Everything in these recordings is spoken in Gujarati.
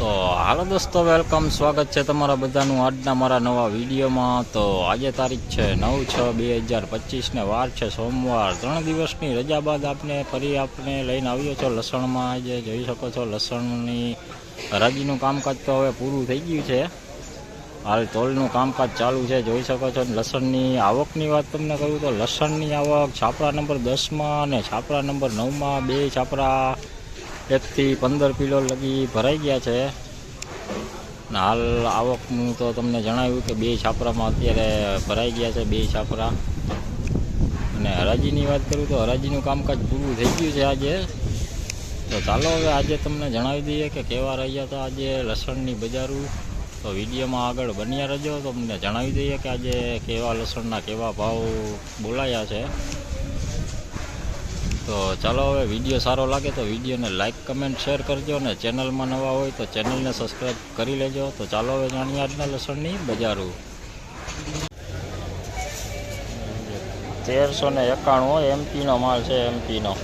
તો હાલો દોસ્તો વેલકમ સ્વાગત છે તમારા બધાનું આજના મારા નવા વિડીયોમાં. તો આજે તારીખ છે નવ છ બે હજાર પચીસને વાર છે સોમવાર. ત્રણ દિવસની રજા બાદ આપને ફરી આપણે લઈને આવ્યો છો લસણમાં. આજે જોઈ શકો છો લસણની હરાજીનું કામકાજ તો હવે પૂરું થઈ ગયું છે. હાલ તોલનું કામકાજ ચાલુ છે, જોઈ શકો છો. લસણની આવકની વાત તમને કહું તો લસણની આવક છાપરા નંબર દસમાં અને છાપરા નંબર નવમાં બે છાપરા એકથી પંદર કિલો લગી ભરાઈ ગયા છે. હાલ આવકનું તો તમને જણાવ્યું કે બે છાપરામાં અત્યારે ભરાઈ ગયા છે, બે છાપરા. અને હરાજીની વાત કરું તો હરાજીનું કામકાજ પૂરું થઈ ગયું છે આજે. તો ચાલો હવે આજે તમને જણાવી દઈએ કે કેવા રહ્યા હતા આજે લસણની બજારું. તો વિડીયોમાં આગળ બન્યા રહેજો. તમને જણાવી દઈએ કે આજે કેવા લસણના કેવા ભાવ બોલાયા છે. તો ચાલો હવે વિડીયો સારો લાગે તો વિડીયોને લાઇક કમેન્ટ શેર કરજો અને ચેનલમાં નવા હોય તો ચેનલને સબસ્ક્રાઈબ કરી લેજો તો ચાલો હવે જાણીએ આજના લસણની બજારું તેરસો ને એકાણું એમપીનો માલ છે એમપીનો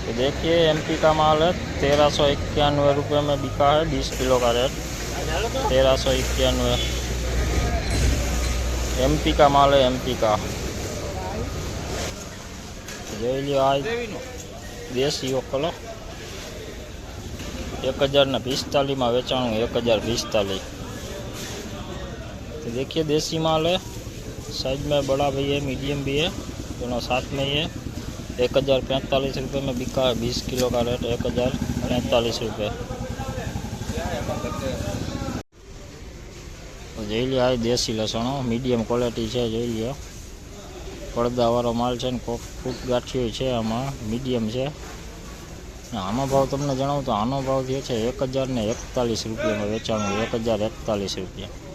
तो देखिए एमपी का माल है तेरह सौ इक्यानवे रुपये में बिका है बीस किलो का रेट तेरह सौ इक्यानवे एमपी का माल है एमपी का જોઈ લ્યો આ દેશી ઓકલો એક હજાર ને પિસ્તાલીસમાં વેચાણું એક હજાર પિસ્તાલીસ तो देखिए देसी माल है साइज में बड़ा भी है मीडियम भी है दोनों साथ में ही है एक हज़ार पैंतालीस रुपये में बिका है बीस किलो का रेट एक हज़ार पैंतालीस रुपये તો જોઈ લ્યો આ દેશી લસણો મીડિયમ ક્વોલિટી છે જોઈ લ્યો પડદાવાળો માલ છે ને કોક ફૂટ ગાંઠિયો છે આમાં મીડિયમ છે ને આનો ભાવ તમને જણાવું તો આનો ભાવ થયો છે એક હજાર ને એકતાલીસ રૂપિયામાં વેચાણું એક હજાર એકતાલીસ રૂપિયા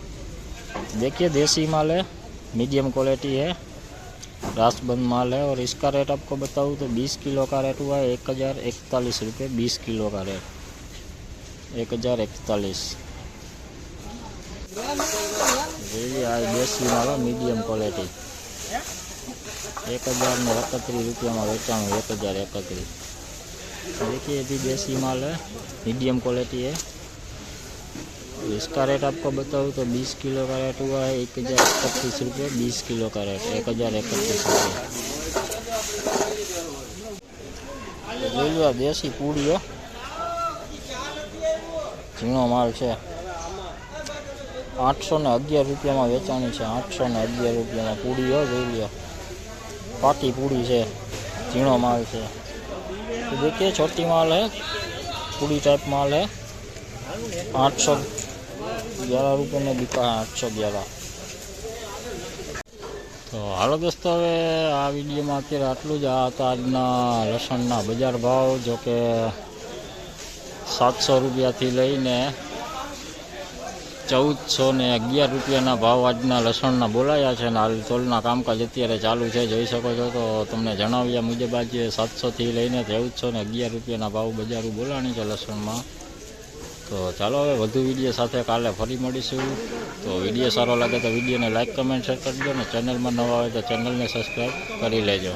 देखिए देसी माल है मीडियम क्वालिटी है रासबंद माल है और इसका रेट आपको बताऊँ तो 20 किलो का रेट हुआ है एक हज़ार इकतालीस रुपये बीस किलो का रेट एक हज़ार इकतालीस ये आ देसी माल है मीडियम क्वालिटी एक हज़ार ने इकतीस रुपया में वेचाणु एक हज़ार इकतीस देखिए ये भी देसी माल है मीडियम क्वालिटी है इसका रेट आपको बताऊँ तो 20 किलो का रेट हुआ है एक हज़ार इकतीस रुपये बीस किलो का रेट एक हज़ार इकतीस रुपये જોઈ લો આ દેશી પૂડીઓ ઝીણો માલ છે આઠસો ને અગિયાર રૂપિયામાં વેચાણી છે આઠસો ને અગિયાર રૂપિયામાં પૂડીઓ જોઈ લો પાકી પૂડી છે ઝીણો માલ છે तो देखिए छोटी माल है पूरी टाइप माल है आठ सौ ग्यारह रुपये में बिका है आठ सौ ग्यारह તો હાલો દોસ્તો હવે આ વિડીયોમાં અત્યારે આટલું જ આ હતા આજના લસણના બજાર ભાવ જો કે સાતસો રૂપિયાથી લઈને ચૌદસો ને અગિયાર રૂપિયાના ભાવ આજના લસણના બોલાયા છે અને હાલ તોલના કામકાજ અત્યારે ચાલુ છે. જોઈ શકો છો તો તમને જણાવ્યા મુજબ આજે સાતસોથી લઈને ચૌદસો ને અગિયાર રૂપિયાના ભાવ બજારું બોલાણી છે લસણમાં. તો ચાલો હવે વધુ વીડિયો સાથે કાલે ફરી મળીશું. તો વીડિયો સારો લાગે તો વિડીયોને લાઇક કમેન્ટ, શેર કરજો ને ચેનલમાં નવા હોય તો ચેનલને સબસ્ક્રાઈબ કરી લેજો.